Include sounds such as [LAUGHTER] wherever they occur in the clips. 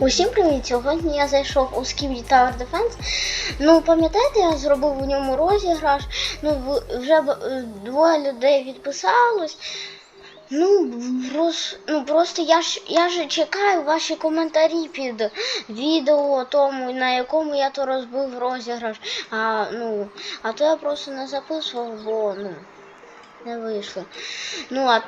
Усім привіт! Сьогодні я зайшов у Skibidi Tower Defense. Ну, пам'ятаєте, я зробив у ньому розіграш. Ну, вже е, двоє людей відписалось. Ну, прос, ну просто я ж я ж чекаю ваші коментарі під відео тому, на якому я то розбив розіграш. А ну, а то я просто не записував, бо ну не вийшло. Ну а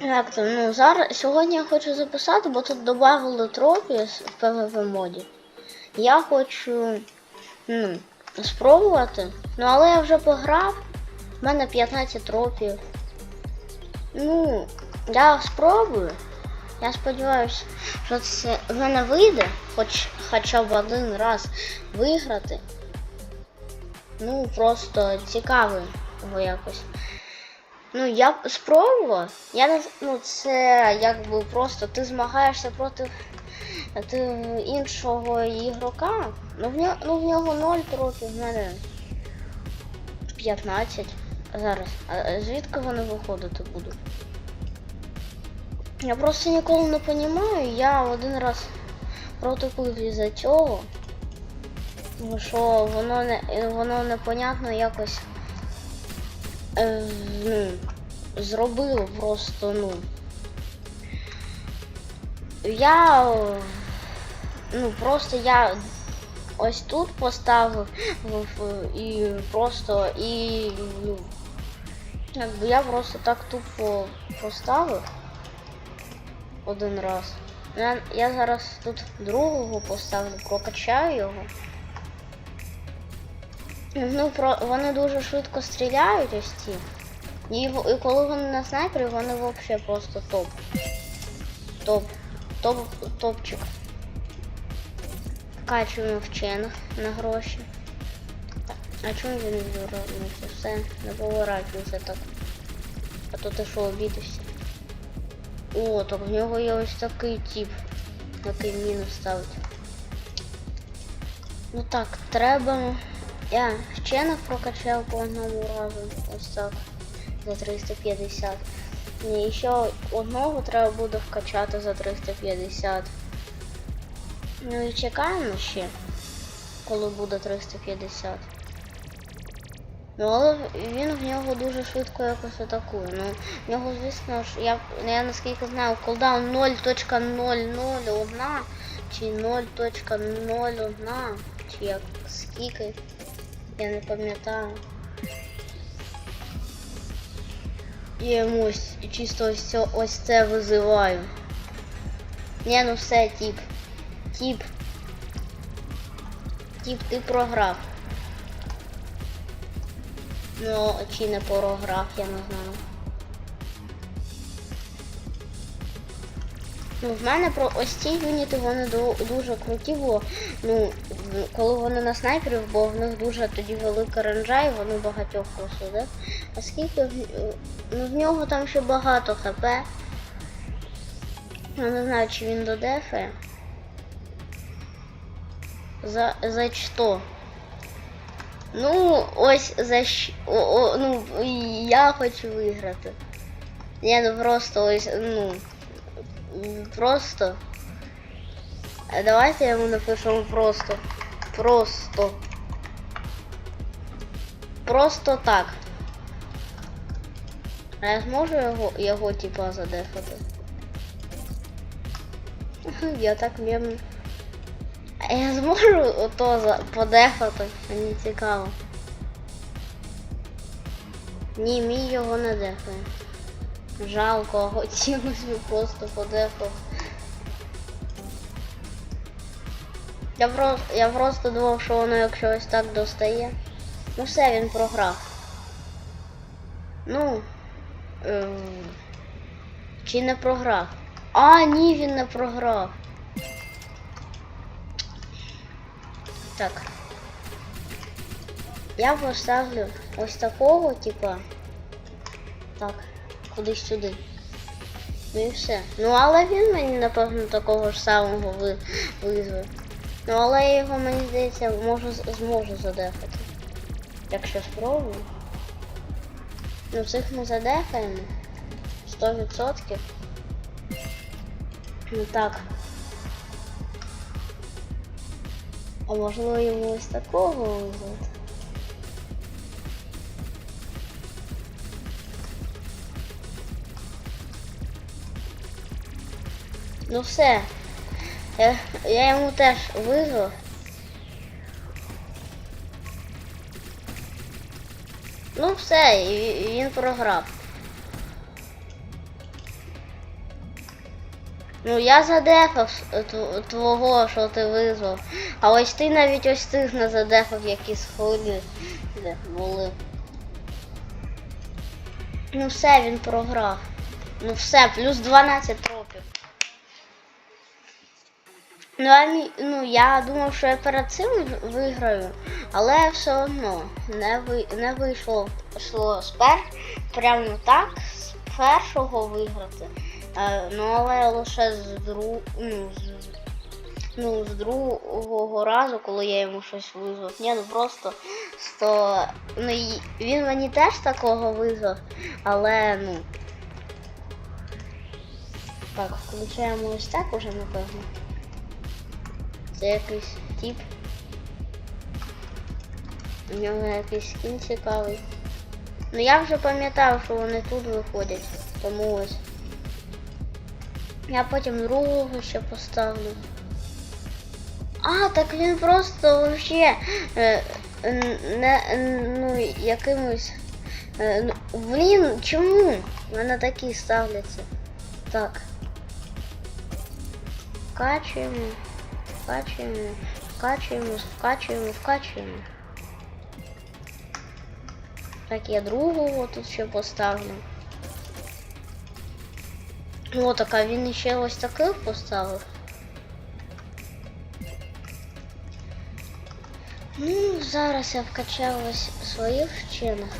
як то, ну зараз сьогодні я хочу записати, бо тут додали тропі в PvP моді. Я хочу ну, спробувати. Ну але я вже пограв. У мене 15 тропів. Ну, я спробую. Я сподіваюся, що це в мене вийде, хоч хоча б один раз виграти. Ну, просто цікаво якось. Ну, я б спробував. Я не ну, це якби просто ти змагаєшся проти ти, іншого ігрока. Ну в нього, ну, в нього 0 років, в мене 15. Зараз. А а звідки вони виходити будуть? Я просто ніколи не розумію. Я один раз протупив із-за цього. Тому що воно не воно непонятно якось ну, зробило просто, ну. Я ну просто я ось тут поставив і просто і ну, якби я просто так тупо поставив один раз. Я, я зараз тут другого поставлю, прокачаю його. Ну, про, вони дуже швидко стріляють ось ці. І, і коли вони на снайпері, вони взагалі просто топ. Топ. Топ, топчик. Качуємо вчених на гроші. А чому він зробився? Все, не поворачуйся так. А то ти що обідався? О, так в нього є ось такий тип, який мінус ставить. Ну так, треба. Я вчених прокачав по одному разу. Ось так. За 350. Ні, ще одного треба буде вкачати за 350. Ну і чекаємо ще, коли буде 350. Ну, але він в нього дуже швидко якось атакує. Ну, в нього, звісно ж, я, я наскільки знаю, колдаун 0.001 чи 0.01, чи як скільки. Я не пам'ятаю. І ось чисто ось це, ось це визиваю. Ні, ну все, тіп. Тіп. Тіп, ти програв. Ну, чи не програв, я не знаю. Ну, в мене про ось ці юніти вони ду- дуже круті, бо ну, коли вони на снайперів, бо в них дуже тоді велика ренджа і вони багатьох да? А скільки ну, в нього там ще багато хп. Я не знаю, чи він додефає. За, за що? Ну, ось за щ- о, о, ну, я хочу виграти. Я ну просто ось, ну. Просто. Давайте йому напишемо просто. Просто. Просто так. А я зможу його, його типа задефати? [LAUGHS] Я так мем. А я зможу ото за подефати? Мені цікаво. Ні, мій його не дефає. Жалко, хотілося б просто подефав. Я просто, я просто думав, що воно якщо ось так достає. Ну все, він програв. Ну. Ем, чи не програв? А, ні, він не програв. Так. Я поставлю ось такого, типа. Так, кудись сюди. Ну і все. Ну але він мені, напевно, такого ж самого визвав. Ну але я його, мені здається, можу, зможу задефати. Якщо спробую. Ну цих ми задефаємо. 100%. Ну так. А можливо йому ось такого визвати? Ну все. Я, я йому теж визвав. Ну все, і- він програв. Ну я задефав твого, що ти визвав. А ось ти навіть ось цих не задефав, які сходи були. Ну все, він програв. Ну все, плюс 12 років. Ну, мі- ну я думав, що я перед цим виграю, але все одно не ви не вийшло йшло з пер прямо так, з першого виграти. Е, ну але лише з друг, ну, з, ну, з другого разу, коли я йому щось визвав. Ні, ну просто сто. Ну він мені теж такого визвав, але ну. Так, включаємо ось так уже, напевно. Це якийсь тип. У нього якийсь скін цікавий. Ну я вже пам'ятав, що вони тут виходять. Тому ось. Я потім другого ще поставлю. А, так він просто вообще е, не ну якимось. е, ну, Блін, чому? Мене такі ставляться. Так. Вкачуємо, вкачуємо, вкачуємо, вкачуємо, вкачуємо. Так, я другого тут ще поставлю. О, так, а він ще ось таких поставив. Ну, зараз я вкачав ось своїх вчених.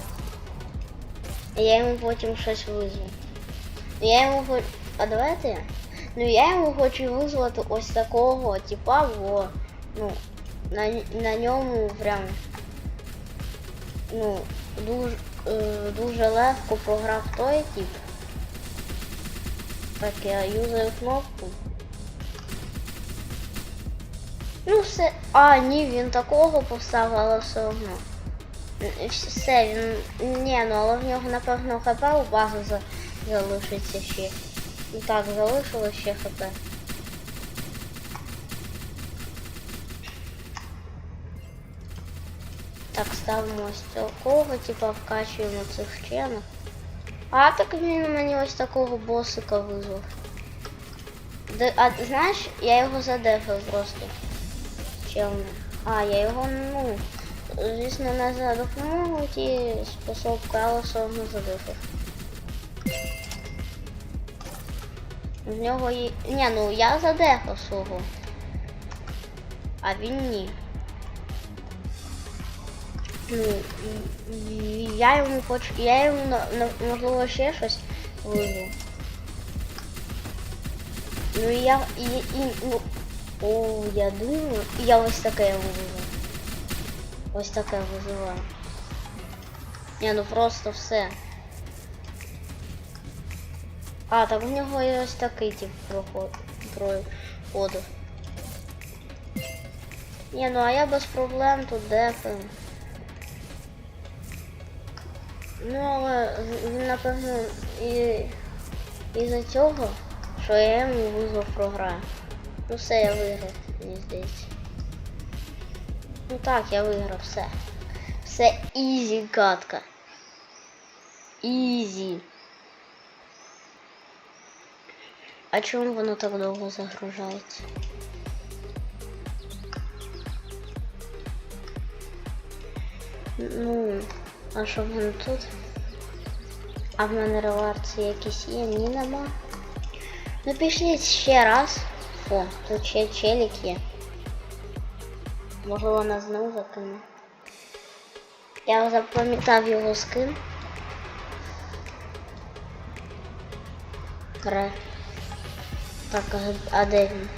Я йому потім щось визву. Я йому. А давайте я? Ну я йому хочу визвати ось такого типа, бо ну, на, на ньому прям ну, дуже, е, дуже легко програв той тип. Так, я юзаю кнопку. Ну все. А, ні, він такого поставив, але все одно. Все, він. Ні, ну але в нього, напевно, хп у базу за... залишиться ще. Так, залишилось ще хп. Так, ставимо ось такого, типа вкачуємо цих вчених. А так він мені ось такого босика визвав. А знаєш, я його задефав просто. Челно. А, я його, ну, звісно, не за допомогою ті способки, але все одно задефав. В нього є. Ні, ну я задефав свого. А він ні. Ну, я йому хочу. Я йому можливо ще щось визву. Ну я і, і ну. О, я думаю. Я ось таке йому визву. Ось таке визиваю. Ні, ну просто все. А, так в нього є ось такий тип проход, проходу. Ні, ну а я без проблем тут дефаю. Ну, але він, напевно, і із-за цього, що я йому визвав програю. Ну все, я виграв, мені здається. Ну так, я виграв, все. Все ізі, катка. Ізі. А чому воно так довго загружається? Ну, а що в мене тут? А в мене реварці якісь є, ні нема. Ну пішліть ще раз. О, тут ще челік є. Можливо, нас знову закине. Я запам'ятав його скин. Ре. Так, а- де він?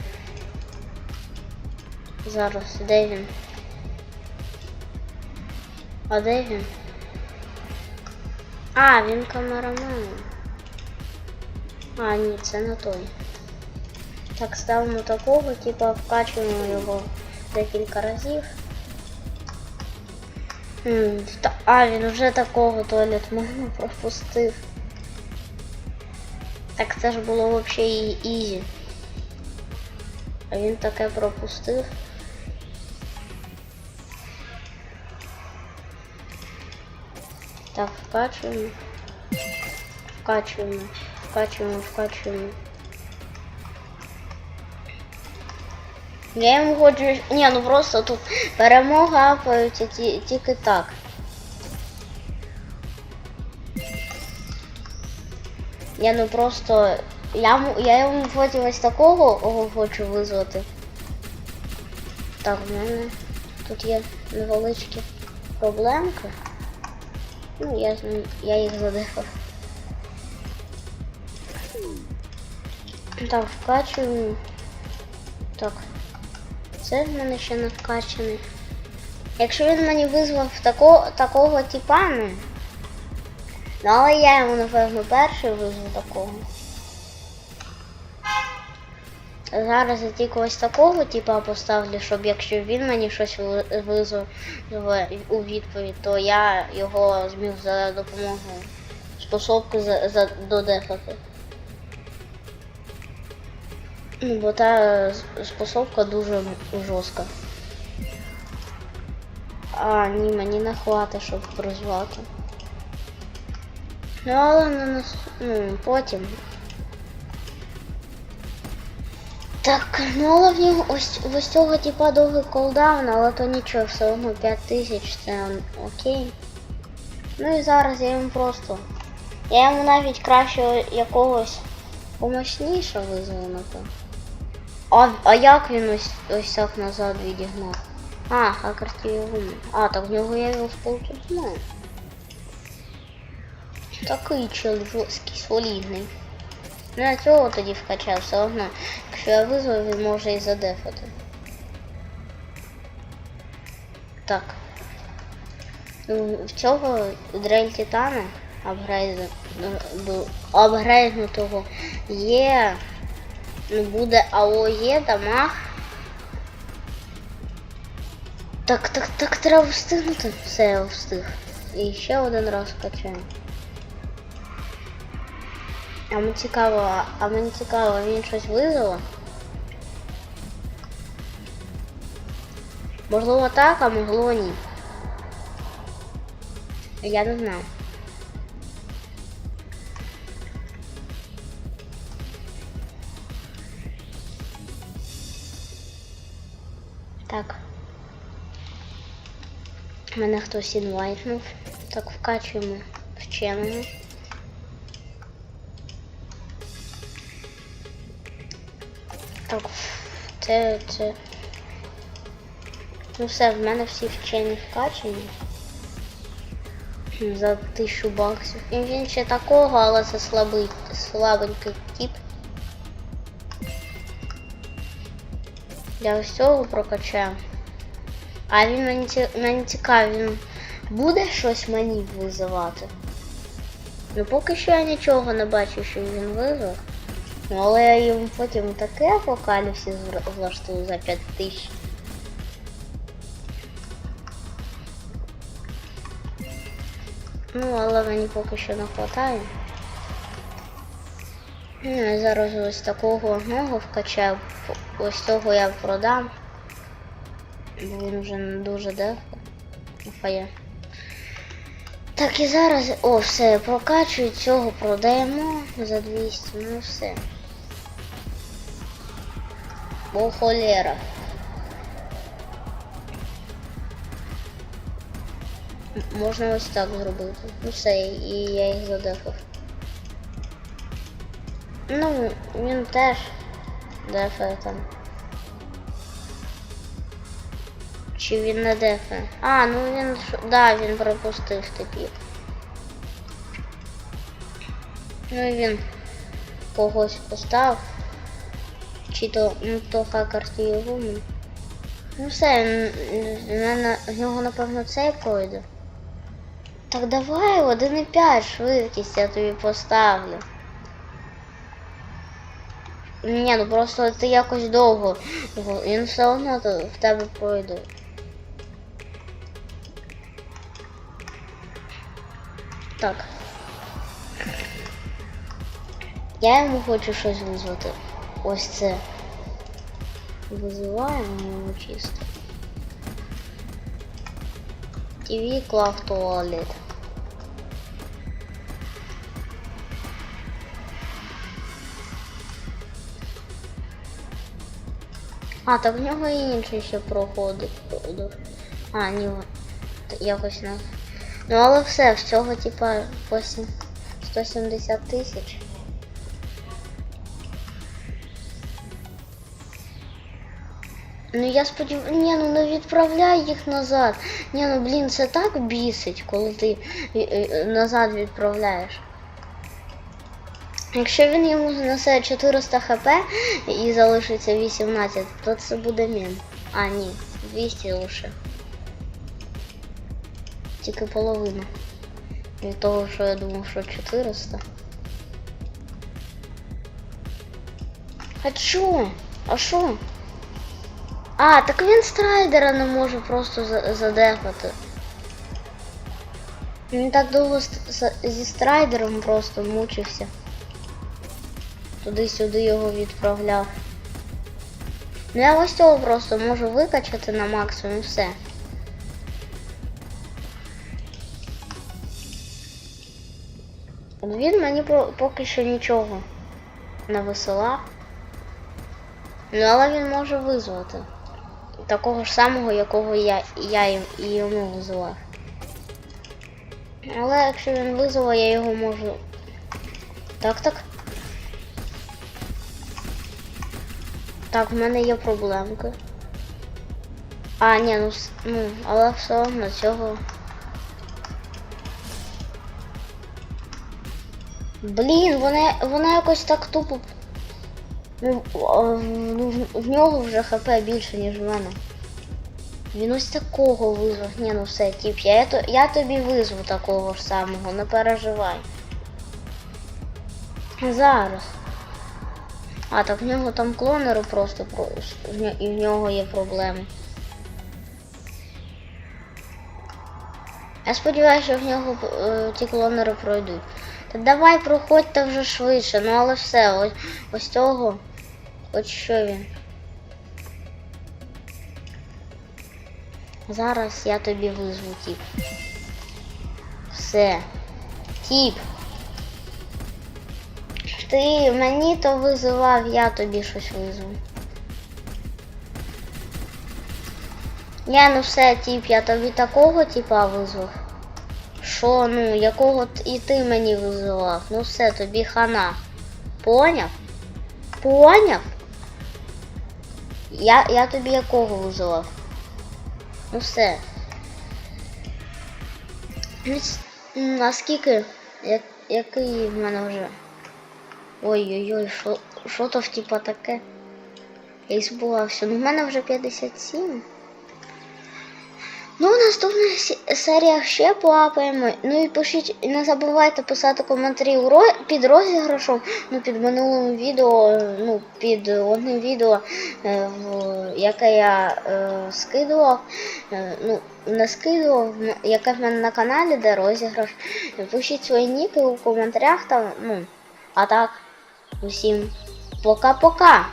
Зараз, де він? А де він? А, він камерамен. А, ні, це не той. Так, ставимо такого, типа вкачуємо його декілька разів. А, він вже такого туалет мене пропустив. Так це ж було взагалі ізі. А він таке пропустив. Так, вкачуємо. Вкачуємо, вкачуємо, вкачуємо. Я йому хочу. Ні, ну просто тут перемога апаються тільки так. Я ну просто. Я, я йому потім ось такого хочу визвати. Так, в мене тут є невеличкі проблемки. Ну, я, з я їх задихав. Так, вкачуємо. Так. Це в мене ще не вкачаний. Якщо він мені визвав тако, такого типа, ну. Ну, але я йому, напевно, перший визвав такого. Зараз я тільки ось такого типа поставлю, щоб якщо він мені щось ви- визвав у відповідь, то я його зміг за допомогою способки за, за додефати. Ну, бо та способка дуже жорстка. А, ні, мені не хватить, щоб призвати. Ну, але на нас. Ну, потім. Так, ну але в нього ось, ось цього типа довгий колдаун, але то нічого, все одно 5000 це окей. Ну і зараз я йому просто. Я йому навіть краще якогось помощніше визвав, напевно. А, а як він ось, ось так назад відігнав? А, хакертієвий. А, так в нього я його тут знаю. Такий чел жорсткий, солідний. Ну я цього тоді вкачав, все одно. Якщо я визвав, він може і задефати. Так. Ну, В цього дрель Титана апгрейднутого є Ну, буде АОЄ, дамаг. Так, так, так, треба встигнути. Все, я встиг. І ще один раз качаємо. А мені цікаво, а мені цікаво, він щось визвало? Можливо так, а можливо ні. Я не знаю. Так. Мене хтось інвайтнув. Так, вкачуємо вченого. Так, це, це. Ну все, в мене всі вчені вкачені. За тисячу баксів. І він ще такого, але це слабий, слабенький тип. Я ось цього прокачаю. А він мені, мені цікаво, він буде щось мені визивати. Ну поки що я нічого не бачу, що він визвав. Ну, але йому потім таке апокаліпсис влаштую за 5 тисяч. Ну, але мені поки що не вистачає. Ну, я зараз ось такого одного вкачаю. Ось цього я продам. Бо він вже не дуже дехто. Фає. Так і зараз. О, все, прокачую, цього продаємо за 200, ну все. Бо холера. Можна ось так зробити. Ну все, і я їх задефав. Ну, він теж дефає там. Чи він не дефає? А, ну він да, він пропустив типів. Ну і він когось поставив. Чи то, ну то хакер його. Ну все, на- на- в нього напевно цей пройде. Так давай, 1,5 швидкість я тобі поставлю. Ні, ну просто ти якось довго. Він все одно в тебе пройде. Так. Я йому хочу щось визвати. Ось це. Визиваємо його чисто. TV Club Toilet. А, так в нього і інший ще проходить. А, ні, якось не. Ну але все, всього типа 8, 170 тисяч. Ну я сподіваюся, ні, ну не відправляй їх назад. Ні, ну блін, це так бісить, коли ти е, е, назад відправляєш. Якщо він йому знесе 400 хп і залишиться 18, то це буде мін. А, ні, 200 лише. Тільки половина. Від того, що я думав, що 400. А чо? А що? А, так він страйдера не може просто за- задефати. Він так довго зі страйдером просто мучився. Туди-сюди його відправляв. Ну я ось цього просто можу викачати на максимум все. Він мені по- поки що нічого не висилав. Ну, але він може визвати. Такого ж самого, якого я, я йому визивав. Але якщо він визвав, я його можу. Так, так. Так, в мене є проблемки. А, ні, ну, ну але все одно цього. Блін, вона, вона якось так тупо. Ну, ну, в- нього вже хп більше, ніж в мене. Він ось такого визвав. Ні, ну все, тіп, я, я тобі визву такого ж самого, не переживай. Зараз. А, так в нього там клонери просто і в нього є проблеми. Я сподіваюся, що в нього е, ті клонери пройдуть. Та давай проходьте вже швидше, ну але все, ось, ось цього. От що він. Зараз я тобі визву тіп. Все. Тіп. Ти мені то визивав, я тобі щось визву. Я ну все, тіп, я тобі такого типа визвав. Що, ну, якого і ти мені визивав? Ну все, тобі хана. Поняв? Поняв? Я, я тобі якого визивав? Ну все. А скільки? Який в мене вже? Ой-ой-ой, що, що то в типа таке? Я й збулався. Ну в мене вже 57. Ну, в наступних серіях ще поапаємо. Ну і пишіть, не забувайте писати коментарі під розіграшом, ну під минулим відео, ну під одним відео, е, яке я е, скидував. Е, ну, не скидував, яке в мене на каналі, де розіграш. Пишіть свої ніки у коментарях там. Ну, а так, усім пока-пока!